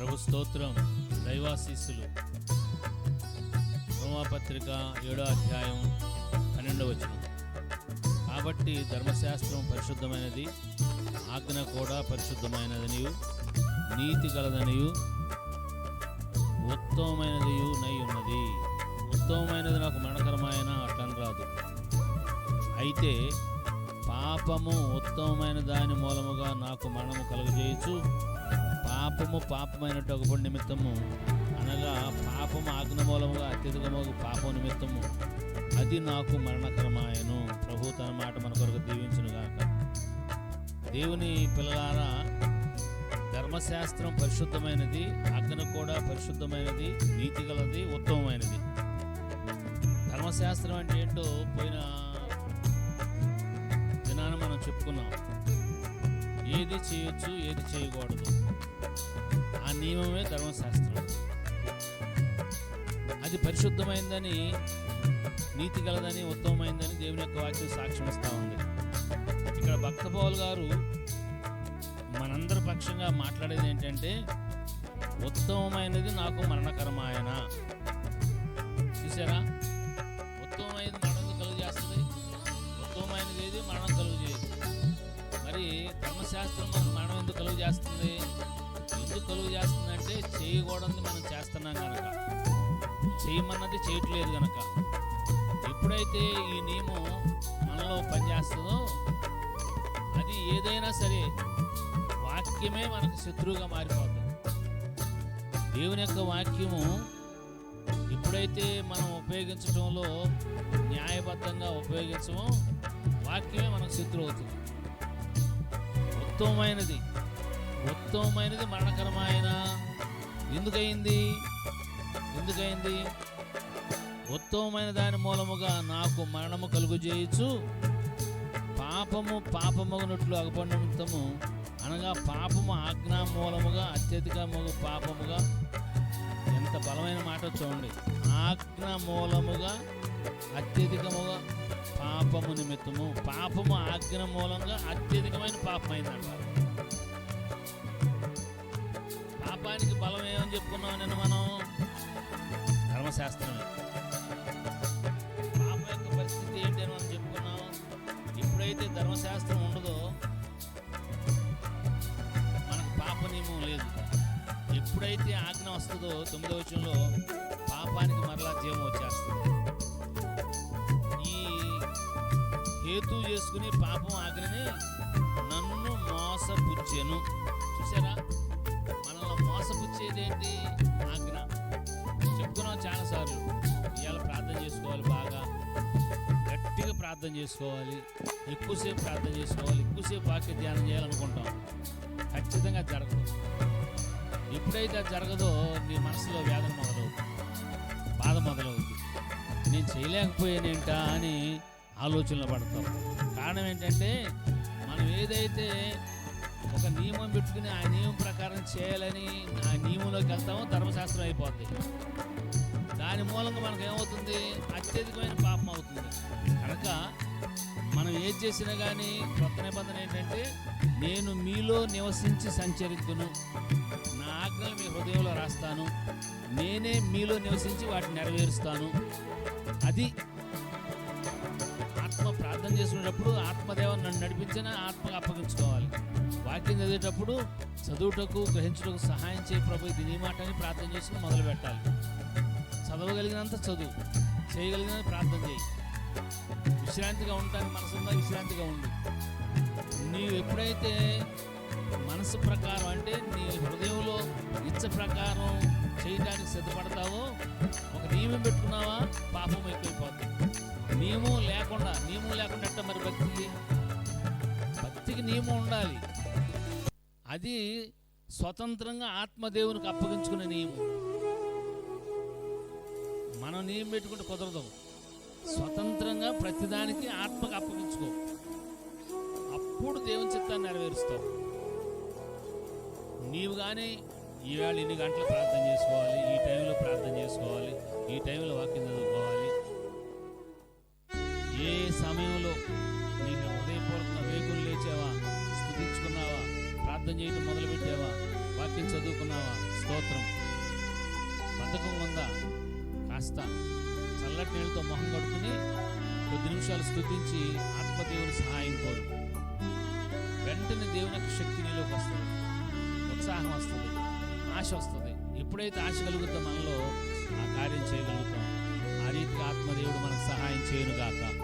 ప్రభు స్తోత్రం దైవాశీస్సులు. రోమాపత్రిక ఏడో అధ్యాయం పన్నెండవచనం కాబట్టి ధర్మశాస్త్రం పరిశుద్ధమైనది ఆజ్ఞ కూడా పరిశుద్ధమైనదనియు నీతి గలదనియు ఉత్తమమైనదియు నై ఉన్నది. ఉత్తమమైనది నాకు మరణకరమైన అట్లని రాదు. అయితే పాపము ఉత్తమమైన దాని మూలముగా నాకు మరణము కలుగజేయచ్చు పాపము పాపమైనట్టు ఒకటి నిమిత్తము అనగా పాపము ఆజ్ఞ మూలముగా అత్యధికము పాపం నిమిత్తము. అది నాకు మరణకరమాయను. ప్రభు తన మాట మన కొరకు దీవించును గాక దేవుని పిల్లలారా ధర్మశాస్త్రం పరిశుద్ధమైనది ఆజ్ఞ కూడా పరిశుద్ధమైనది నీతి గలది ఉత్తమమైనది. ధర్మశాస్త్రం అంటే ఏంటో పోయిన దినాన మనం చెప్పుకున్నాం. ఏది చేయొచ్చు ఏది చేయకూడదు. ఆ నియమమే ధర్మశాస్త్రం. అది పరిశుద్ధమైందని నీతి గలదని ఉత్తమమైందని దేవుని యొక్క వాక్యం సాక్ష్యం ఇస్తూ ఉంది. ఇక్కడ భక్త పౌల్ గారు మనందరి పక్షంగా మాట్లాడేది ఏంటంటే ఉత్తమమైనది నాకు మరణకరమాయన. చూసారా ఉత్తమమైనది మరణం కలుగు చేస్తుంది. ఉత్తమమైనది ఏది? మరణం కలుగు చేయదు. మరి ధర్మశాస్త్రం మనకు మరణం ఎందుకు కలుగు చేస్తుంది? ఎందుకు కలుగు చేస్తుందంటే చేయకూడదు మనం చేస్తున్నాం కనుక చేయమన్నది చేయట్లేదు కనుక ఎప్పుడైతే ఈ నియమం మనలో పనిచేస్తుందో అది ఏదైనా సరే వాక్యమే మనకు శత్రువుగా మారిపోతుంది దేవుని యొక్క వాక్యము ఎప్పుడైతే మనం ఉపయోగించడంలో న్యాయబద్ధంగా ఉపయోగించమో వాక్యమే మనకు శత్రువు అవుతుంది. ఉత్తమమైనది ఉత్తమమైనది మరణకరమైన? ఎందుకయింది? ఎందుకయింది? ఉత్తమమైన దాని మూలముగా నాకు మరణము కలుగు చేయొచ్చు పాపము పాపమగునట్లు అగపడినము అనగా పాపము ఆజ్ఞా మూలముగా అత్యధిక పాపముగా. ఎంత బలమైన మాట చూడండి. ఆజ్ఞ మూలముగా అత్యధికముగా పాపము నిమిత్తము. పాపము ఆజ్ఞ మూలంగా అత్యధికమైన పాపమైందంట. పాపానికి బలం ఏమని చెప్పుకున్నాం నిన్న మనం? ధర్మశాస్త్రమే. పాప యొక్క పరిస్థితి ఏంటి అని మనం చెప్పుకున్నాం? ఎప్పుడైతే ధర్మశాస్త్రం ఉండదో మనకు పాప నియమం లేదు. ఎప్పుడైతే ఆజ్ఞ వస్తుందో తొమ్మిదో వచనంలో పాపానికి మరలా జీవం వచ్చేస్తుంది. ఈ హేతు చేసుకుని పాపం ఆజ్ఞని నన్ను మోసపుచ్చెను. చూసారా మనల్ని ఏంటి ఆజ్ఞ. చెప్పుకున్నాం చాలాసార్లు ఇవాళ ప్రార్థన చేసుకోవాలి బాగా. గట్టిగా ప్రార్థన చేసుకోవాలి. ఎక్కువసేపు ప్రార్థన చేసుకోవాలి. ఎక్కువసేపు వాక్య ధ్యానం చేయాలనుకుంటాం. ఖచ్చితంగా అది జరగదు. ఎప్పుడైతే అది జరగదో నీ మనసులో వేదన మొదలవుతుంది బాధ మొదలవుతుంది నేను చేయలేకపోయానేంటా అని ఆలోచనలు పడతాం. కారణం ఏంటంటే మనం ఏదైతే ఒక నియమం పెట్టుకుని ఆ నియమం ప్రకారం చేయాలని ఆ నియమంలోకి వెళ్తామో ధర్మశాస్త్రం అయిపోద్ది. దాని మూలంగా మనకు ఏమవుతుంది అత్యధికమైన పాపం అవుతుంది. కనుక మనం ఏది చేసినా కానీ కొత్త నిబంధన ఏంటంటే నేను మీలో నివసించి సంచరిద్దును. నా ఆజ్ఞలు మీ హృదయంలో రాస్తాను. నేనే మీలో నివసించి వాటిని నెరవేరుస్తాను. అది ఆత్మ ప్రార్థన చేసుకునేటప్పుడు ఆత్మదేవం నన్ను నడిపించిన ఆత్మగా అప్పగించుకోవాలి. వాక్యం చదివేటప్పుడు చదువుటకు గ్రహించుటకు సహాయం చేయ ప్రభు. ఇది నీ మాట అని ప్రార్థన చేసుకుని మొదలు పెట్టాలి. చదవగలిగినంత చదువు. చేయగలిగినంత ప్రార్థన చేయి. విశ్రాంతిగా ఉండటానికి మనసు ఉందా విశ్రాంతిగా ఉండు. నీవు ఎప్పుడైతే మనసు ప్రకారం అంటే నీ హృదయంలో ఇచ్చ ప్రకారం చేయడానికి సిద్ధపడతావో ఒక నియమం పెట్టుకున్నావా? పాపం ఎక్కువైపోతుంది నియమం లేకుండా నియమం లేకుండా మరి భక్తికి భక్తికి నియమం ఉండాలి. అది స్వతంత్రంగా ఆత్మదేవునికి అప్పగించుకునే నియమం. మనం నియమం పెట్టుకుంటే కుదరదు. స్వతంత్రంగా ప్రతిదానికి ఆత్మకు అప్పగించుకో. అప్పుడు దేవుని చిత్తాన్ని నెరవేరుస్తావు. నీవు కానీ ఈవేళ ఇన్ని గంటలు ప్రార్థన చేసుకోవాలి ఈ టైంలో ప్రార్థన చేసుకోవాలి ఈ టైంలో వాక్యం చదువుకోవాలి కాస్త చల్లటి నీళ్ళతో మొహం కడుకుని కొద్ది నిమిషాలు స్థుతించి ఆత్మదేవుని సహాయం కోరు. వెంటనే దేవుని యొక్క శక్తి నీలోకి వస్తుంది. ఉత్సాహం వస్తుంది. ఆశ వస్తుంది. ఎప్పుడైతే ఆశ కలుగుతుందో మనలో ఆ కార్యం చేయగలుగుతాం. ఆ రీతిగా ఆత్మదేవుడు మనకు సహాయం చేయనుగాక.